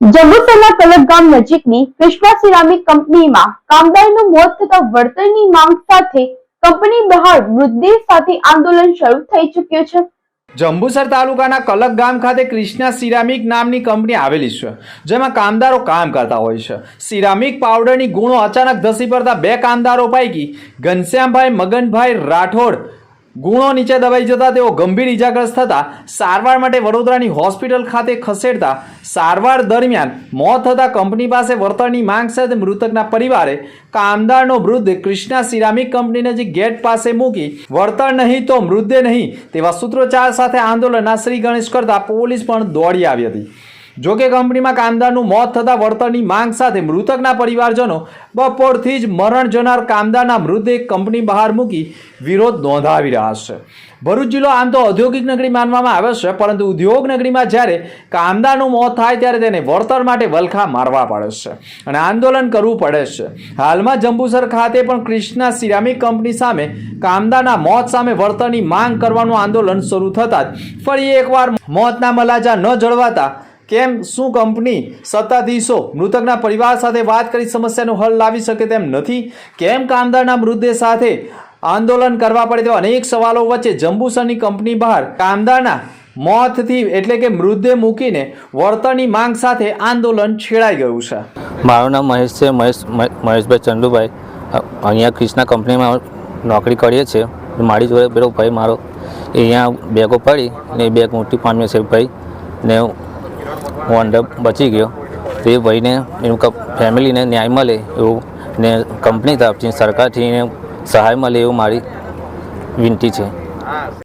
જંબુસરના કલકગામ નજીકની કૃષ્ણા સિરામિક કંપનીમાં કામદારનું મોત થતા વળતરની માંગ સાથે કંપની બહાર મૃતદેહ સાથે આંદોલન શરૂ થઈ ચૂક્યું છે. જંબુસર તાલુકાના કલક ગામ ખાતે ક્રિષ્ના સિરામિક નામની કંપની આવેલી છે, જેમાં કામદારો કામ કરતા હોય છે. સિરામિક પાવડરની ગુણો અચાનક ધસી પડતા બે કામદારો પૈકી ઘનશ્યામભાઈ, મગનભાઈ રાઠોડ ગુણો નીચે દબાઈ જતા તેઓ ગંભીર ઇજાગ્રસ્ત થતા સારવાર માટે વડોદરાની હોસ્પિટલ ખાતે ખસેડતા સારવાર દરમિયાન મોત થતા કંપની પાસે વળતરની માંગ સાથે મૃતકના પરિવારે કામદારનો મૃતદેહ ક્રિષ્ના સિરામિક કંપની નજીક ગેટ પાસે મૂકી વળતર નહીં તો મૃતદેહ નહીં તેવા સૂત્રોચ્ચાર સાથે આંદોલનના શ્રી ગણેશ કરતા પોલીસ પણ દોડી આવી હતી. જોકે કંપનીમાં કામદારનું મોત થતાં વળતરની માંગ સાથે મૃતકના પરિવારજનો બપોરથી જ મરણ જનાર કામદારના મૃતદેહ કંપની બહાર મૂકી વિરોધ નોંધાવી રહ્યા છે. ભરૂચ જિલ્લો આમ તો ઔદ્યોગિક નગરી માનવામાં આવે છે, પરંતુ ઉદ્યોગ નગરીમાં જ્યારે કામદારનું મોત થાય ત્યારે તેને વળતર માટે વલખા મારવા પડે છે અને આંદોલન કરવું પડે છે. હાલમાં જંબુસર ખાતે પણ ક્રિષ્ના સિરામિક કંપની સામે કામદારના મોત સામે વળતરની માંગ કરવાનું આંદોલન શરૂ થતાં જ ફરી એકવાર મોતના મલાજા ન જળવાતા કેમ, શું કંપની સત્તાધીશો, મૃતકના પરિવાર સાથે વાત કરી સમસ્યાનો હલ લાવી શકે તેમ નથી? કેમ કામદારના મૃતદેહ સાથે આંદોલન કરવા પડે તેવા અનેક સવાલો વચ્ચે જંબુસરની કંપની બહાર? કામદારના મોતથી એટલે કે મૃતદેહ મૂકીને વળતરની માંગ સાથે આંદોલન છેડાઈ ગયું છે. મારું નામ મહેશ છે, મહેશ, મહેશભાઈ ચંદુભાઈ. અહીંયા ક્રિષ્ના કંપનીમાં નોકરી કરીએ છીએ. મારી જોડે પેલો ભાઈ મારો. એ અહીંયા બેગો પડી ને એ બેગ મોટી પામ્યો છે ભાઈ. ને હું અંડર બચી ગયો. તો એ ભાઈને એનું ફેમિલીને ન્યાય મળે એવું ને કંપની તરફથી સરકારથી એને સહાય મળે એવું મારી વિનંતી છે.